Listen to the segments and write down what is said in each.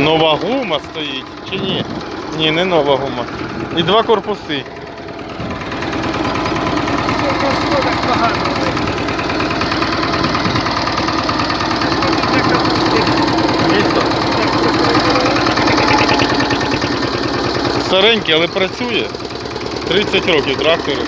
Нова гума стоїть чи ні? Ні, не нова гума. І два корпуси. Старенький, але працює. 30 років трактору.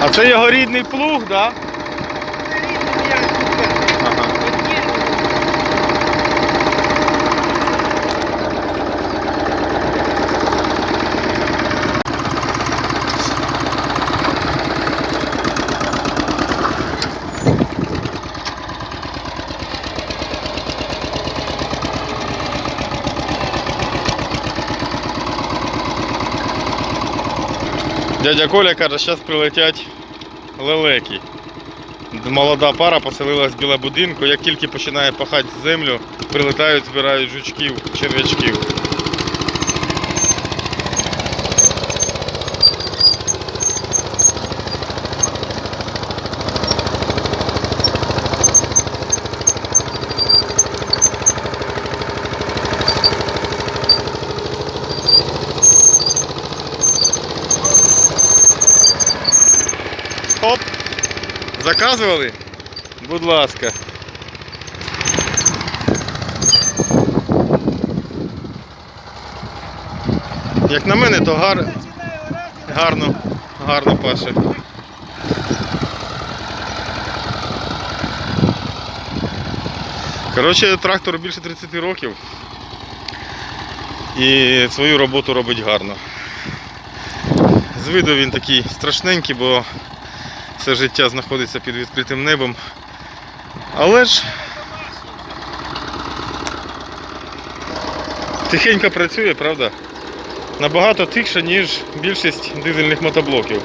А це його рідний плуг, так? Да? Ага. Дядя Коля каже, зараз прилетять лелеки. Молода пара поселилась біля будинку. Як тільки починає пахати землю, прилетають, збирають жучків, черв'ячків. Оп! Заказували? Будь ласка. Як на мене, то гар... гарно, гарно паше. Коротше, трактор більше 30 років і свою роботу робить гарно. З виду він такий страшненький, бо все життя знаходиться під відкритим небом. Але ж тихенько працює, правда? Набагато тихше, ніж більшість дизельних мотоблоків.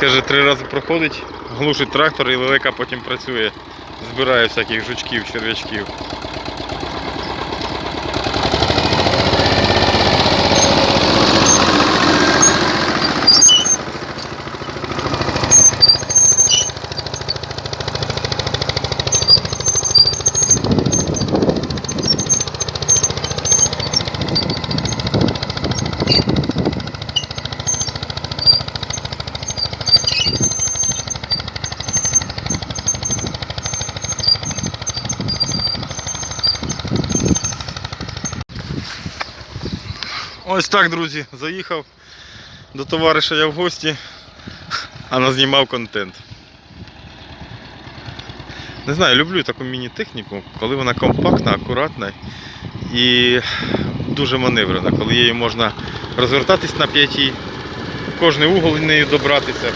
Каже, три рази проходить, глушить трактор і лелека потім працює, збирає всяких жучків, черв'ячків. Ось так, друзі, заїхав до товариша я в гості, а назнімав контент. Не знаю, люблю таку міні-техніку, коли вона компактна, акуратна і дуже маневрена, коли її можна розвертатись на п'ятій, в кожний угол нею добратися.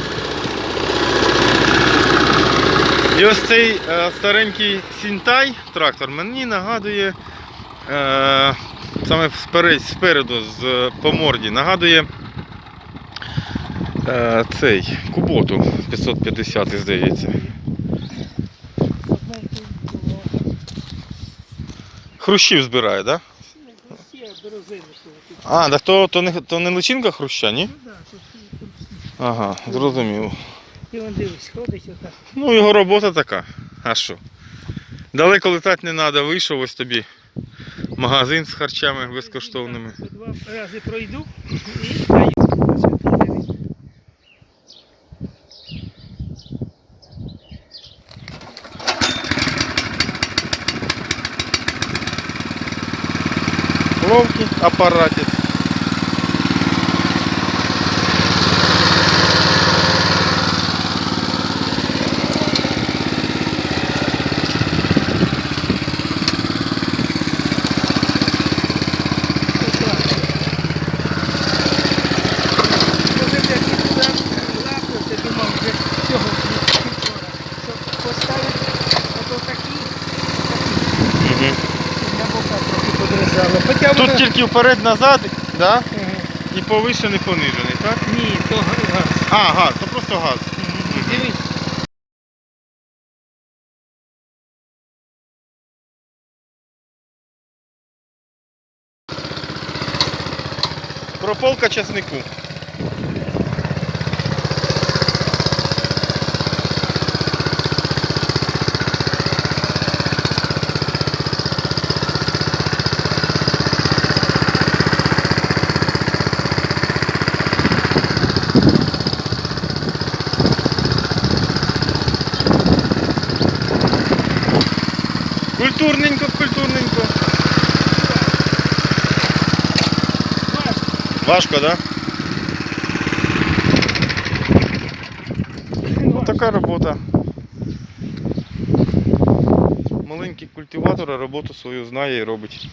І ось цей е, старенький Сінтай трактор мені нагадує саме спереду з е, по морді нагадує е, цей Куботу 550, здається. Хрущів збирає, так? Да? А, так то, то, не, то не личинка хруща, ні? Ага, зрозумів. Ну, його робота така. А що? Далеко летати не треба, вийшов ось тобі магазин з харчами безкоштовними. Два рази пройду і даю. Ловкий апаратець. Тут тільки вперед-назад, да? І повишений, понижений, так? Ні, то газ. А, газ, то просто газ. Дивись. Прополка часнику. Культурненько, культурненько. Важко, да? Ну, така робота. Маленький культиватор роботу свою знає і робить.